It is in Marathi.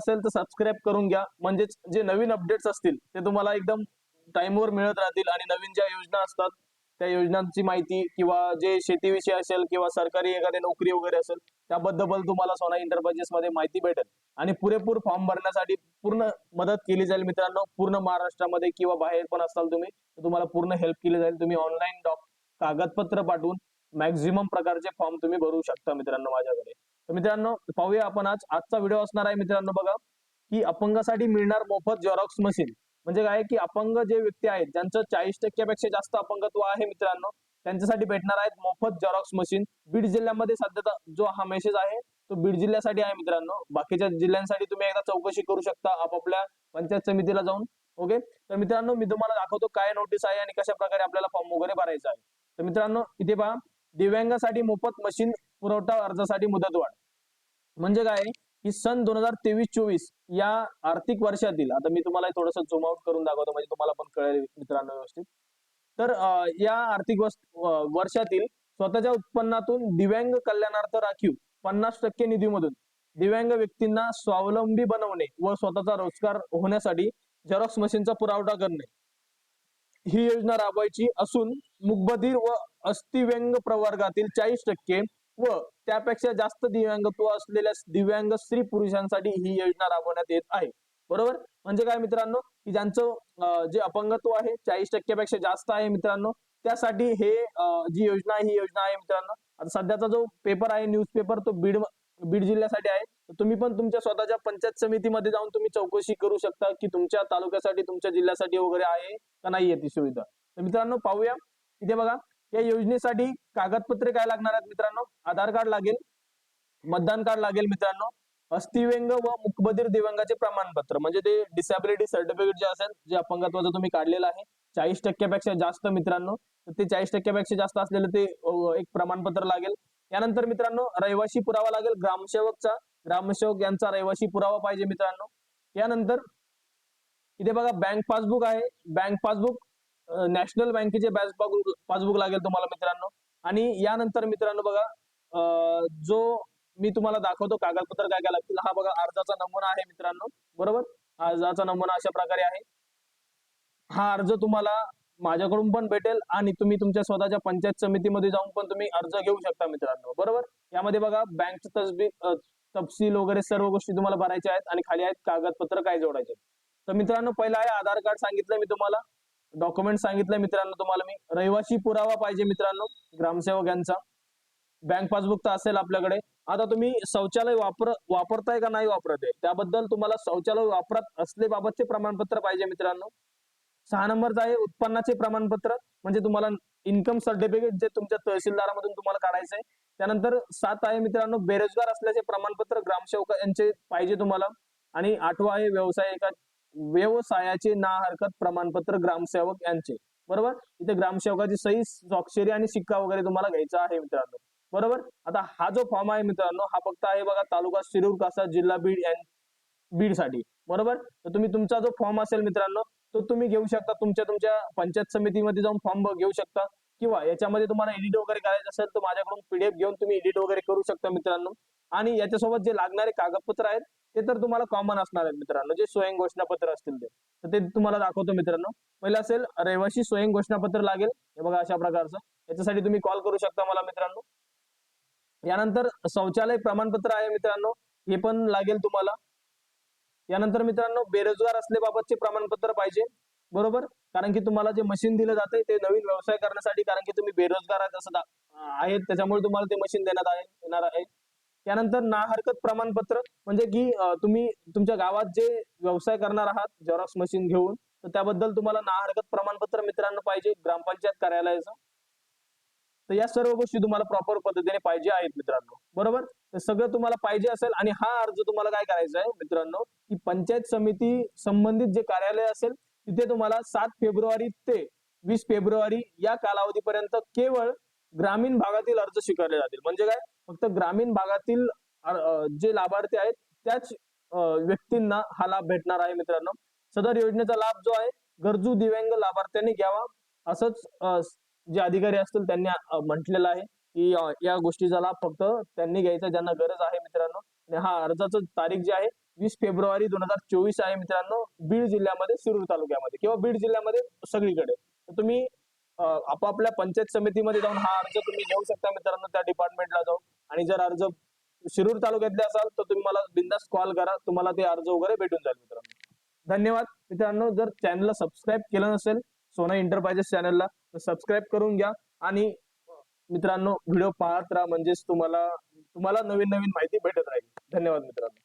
असेल तर सबस्क्राईब करून घ्या. म्हणजेच जे नवीन अपडेट्स असतील ते तुम्हाला एकदम टाइमवर मिळत राहतील आणि नवीन ज्या योजना असतात त्या योजनांची माहिती किंवा जे शेतीविषयी असेल किंवा सरकारी एखादी नोकरी वगैरे असेल त्याबद्दल तुम्हाला सोना इंटरप्राइजेस मध्ये माहिती भेटेल. आणि पुरेपूर फॉर्म भरण्यासाठी पूर्ण मदत केली जाईल मित्रांनो. पूर्ण महाराष्ट्रामध्ये किंवा बाहेर पण असाल तुम्ही तर तुम्हाला पूर्ण हेल्प केली जाईल. तुम्ही ऑनलाईन डॉक कागदपत्र पाठवून मॅक्झिमम प्रकारचे फॉर्म तुम्ही भरू शकता मित्रांनो माझ्याकडे. तर मित्रांनो पाहूया आपण आज. आजचा व्हिडिओ असणार आहे मित्रांनो बघा की अपंगासाठी मिळणार मोफत झेरॉक्स मशीन म्हणजे काय की अपंग जे व्यक्ती आहेत ज्यांचं चाळीस टक्क्यापेक्षा जास्त अपंगत्व आहे मित्रांनो त्यांच्यासाठी भेटणार आहेत मोफत झेरॉक्स मशीन बीड जिल्ह्यामध्ये सध्या जो हा मेसेज आहे तो बीड जिल्ह्यासाठी आहे मित्रांनो. बाकीच्या जिल्ह्यांसाठी तुम्ही एकदा चौकशी करू शकता आपापल्या पंचायत समितीला जाऊन. ओके तर मित्रांनो मी तुम्हाला दाखवतो काय नोटीस आहे आणि कशा प्रकारे आपल्याला फॉर्म वगैरे भरायचा आहे. तर मित्रांनो इथे पहा दिव्यांगासाठी मोफत मशीन पुरवठा अर्जासाठी मुदतवाढ. म्हणजे काय? की सन दोन हजार तेवीस चोवीस या आर्थिक वर्षातील आता मी तुम्हाला थोडस झूम आउट करून दाखवतो म्हणजे तुम्हाला पण कळेल मित्रांनो व्यवस्थित. तर या आर्थिक वर्षातील स्वतःच्या उत्पन्नातून दिव्यांग कल्याणार्थ राखीव पन्नास टक्के निधीमधून दिव्यांग व्यक्तींना स्वावलंबी बनवणे व स्वतःचा रोजगार होण्यासाठी झेरॉक्स मशीनचा पुरवठा करणे. ही योजना राबवायची असून मुकबधीर व अस्थिव्यंग प्रवर्गातील चाळीस टक्के व त्यापेक्षा जास्त दिव्यांगत्व असलेल्या दिव्यांग स्त्री पुरुषांसाठी ही योजना राबवण्यात येत आहे. बरोबर? म्हणजे काय मित्रांनो? की ज्यांचं जे अपंगत्व आहे चाळीस टक्क्यापेक्षा जास्त आहे मित्रांनो त्यासाठी हे जी योजना आहे ही योजना आहे मित्रांनो. आता सध्याचा जो पेपर आहे न्यूज पेपर तो बीड बीड जिल्ह्यासाठी आहे. तुम्ही पण तुमच्या स्वतःच्या पंचायत समितीमध्ये जाऊन तुम्ही चौकशी करू शकता की तुमच्या तालुक्यासाठी तुमच्या जिल्ह्यासाठी वगैरे आहे का नाही आहे ती सुविधा. तर मित्रांनो पाहूया. इथे बघा. या योजनेसाठी कागदपत्रे काय लागणार आहेत मित्रांनो? आधार कार्ड लागेल मतदान कार्ड लागेल मित्रांनो. अस्थिव्यंग व मुकबधीर दिव्यांगाचे प्रमाणपत्र म्हणजे ते डिसॅबिलिटी सर्टिफिकेट जे असेल जे अपंगत्वाचं तुम्ही काढलेलं आहे चाळीस टक्क्यापेक्षा जास्त मित्रांनो तर ते चाळीस टक्क्यापेक्षा जास्त असलेलं ते एक प्रमाणपत्र लागेल. यानंतर मित्रांनो रहिवासी पुरावा लागेल ग्रामसेवकचा. ग्रामसेवक यांचा रहिवासी पुरावा पाहिजे मित्रांनो. यानंतर इथे बघा बँक पासबुक आहे. बँक पासबुक नॅशनल बँकेचे बॅच पासबुक लागेल तुम्हाला मित्रांनो. आणि यानंतर मित्रांनो बघा जो मी तुम्हाला दाखवतो कागदपत्र काय काय लागतील हा बघा अर्जाचा नमुना आहे मित्रांनो. बरोबर? अर्जाचा नमुना अशा प्रकारे आहे. हा अर्ज तुम्हाला माझ्याकडून पण भेटेल आणि तुम्ही तुमच्या स्वतःच्या पंचायत समितीमध्ये जाऊन पण तुम्ही अर्ज घेऊ शकता मित्रांनो. बरोबर? यामध्ये बघा बँकची तसबी तपशील वगैरे सर्व गोष्टी तुम्हाला भरायच्या आहेत आणि खाली आहेत कागदपत्र काय जोडायचे तर मित्रांनो पहिला आहे आधार कार्ड सांगितलं मी तुम्हाला. डॉक्युमेंट सांगितलंय मित्रांनो तुम्हाला मी. रहिवासी पुरावा पाहिजे मित्रांनो ग्रामसेवक यांचा बँक पासबुक तर असेल आपल्याकडे. आता तुम्ही शौचालय वापर वापरताय का नाही वापरत आहे? त्याबद्दल तुम्हाला शौचालय वापरत असलेबाबतचे प्रमाणपत्र पाहिजे मित्रांनो. सहा नंबरचं आहे उत्पन्नाचे प्रमाणपत्र. म्हणजे तुम्हाला इन्कम सर्टिफिकेट जे तुमच्या तहसीलदारामधून तुम्हाला काढायचं आहे. त्यानंतर सात आहे मित्रांनो बेरोजगार असल्याचे प्रमाणपत्र ग्रामसेवक यांचे पाहिजे तुम्हाला. आणि आठवा आहे व्यवसाय एका व्यवसायाचे ना हरकत प्रमाणपत्र ग्रामसेवक यांचे. बरोबर? इथे ग्रामसेवकाची सही स्वाक्षरी आणि शिक्का वगैरे तुम्हाला घ्यायचा आहे मित्रांनो. बरोबर? आता हा जो फॉर्म आहे मित्रांनो हा फक्त आहे बघा तालुका शिरूर कासा जिल्हा बीड बीडसाठी बरोबर? तर तुम्ही तुमचा जो फॉर्म असेल मित्रांनो तो तुम्ही घेऊ शकता. तुमच्या तुमच्या पंचायत समितीमध्ये जाऊन फॉर्म घेऊ शकता. किंवा याच्यामध्ये तुम्हाला एडिट वगैरे करायचं असेल तर माझ्याकडून पीडीएफ घेऊन तुम्ही एडिट वगैरे करू शकता मित्रांनो. आणि याच्यासोबत जे लागणारे कागदपत्र आहेत ते तर तुम्हाला कॉमन असणार आहेत मित्रांनो जे स्वयं घोषणापत्र असतील ते. तर ते तुम्हाला दाखवतो मित्रांनो. पहिलं असेल रहिवासी स्वयं घोषणापत्र लागेल. हे बघा अशा प्रकारचं. याच्यासाठी तुम्ही कॉल करू शकता मला मित्रांनो. यानंतर शौचालय प्रमाणपत्र आहे मित्रांनो. हे पण लागेल तुम्हाला. यानंतर मित्रांनो बेरोजगार असल्याबाबतचे प्रमाणपत्र पाहिजे. बरोबर? कारण की तुम्हाला जे मशीन दिलं जाते ते नवीन व्यवसाय करण्यासाठी कारण की तुम्ही बेरोजगार आहेत असं आहेत. त्याच्यामुळे तुम्हाला ते मशीन देण्यात आहे येणार आहे. त्यानंतर ना हरकत प्रमाणपत्र म्हणजे की तुम्ही तुमच्या गावात जे व्यवसाय करणार आहात झेरॉक्स मशीन घेऊन तर त्याबद्दल तुम्हाला ना हरकत प्रमाणपत्र मित्रांनो पाहिजे ग्रामपंचायत कार्यालयाचं. तर या सर्व गोष्टी तुम्हाला प्रॉपर पद्धतीने पाहिजे आहेत मित्रांनो. बरोबर? तर सगळं तुम्हाला पाहिजे असेल आणि हा अर्ज तुम्हाला काय करायचा आहे मित्रांनो की पंचायत समिती संबंधित जे कार्यालय असेल तिथे तुम्हाला सात फेब्रुवारी ते वीस फेब्रुवारी या कालावधीपर्यंत केवळ ग्रामीण भागातील अर्ज स्वीकारले जातील. म्हणजे काय? फक्त ग्रामीण भागातील जे लाभार्थी आहेत त्याच व्यक्तींना हा लाभ भेटणार आहे मित्रांनो. सदर योजनेचा लाभ जो आहे गरजू दिव्यांग लाभार्थ्यांनी घ्यावा. असंच जे अधिकारी असतील त्यांनी म्हटलेलं आहे की या गोष्टीचा लाभ फक्त त्यांनी घ्यायचा ज्यांना गरज आहे मित्रांनो. आणि हा अर्जाचं तारीख जी आहे वीस फेब्रुवारी दोन हजार चोवीस आहे मित्रांनो. बीड जिल्ह्यामध्ये शिरूर तालुक्यामध्ये किंवा बीड जिल्ह्यामध्ये सगळीकडे. तर तुम्ही आपापल्या पंचायत समितीमध्ये जाऊन हा अर्ज तुम्ही घेऊ शकता मित्रांनो त्या डिपार्टमेंटला जाऊन. आणि जर अर्ज शिरूर तालुक्यातले असाल तर तुम्ही मला बिंदास कॉल करा. तुम्हाला ते अर्ज वगैरे भेटून जाईल मित्रांनो. धन्यवाद. मित्रांनो जर चॅनलला सबस्क्राईब केलं नसेल सोना इंटरप्राइजेस चॅनलला तर सबस्क्राईब करून घ्या. आणि मित्रांनो व्हिडिओ पाहत राहा. म्हणजेच तुम्हाला तुम्हाला नवीन नवीन माहिती भेटत राहील. धन्यवाद मित्रांनो.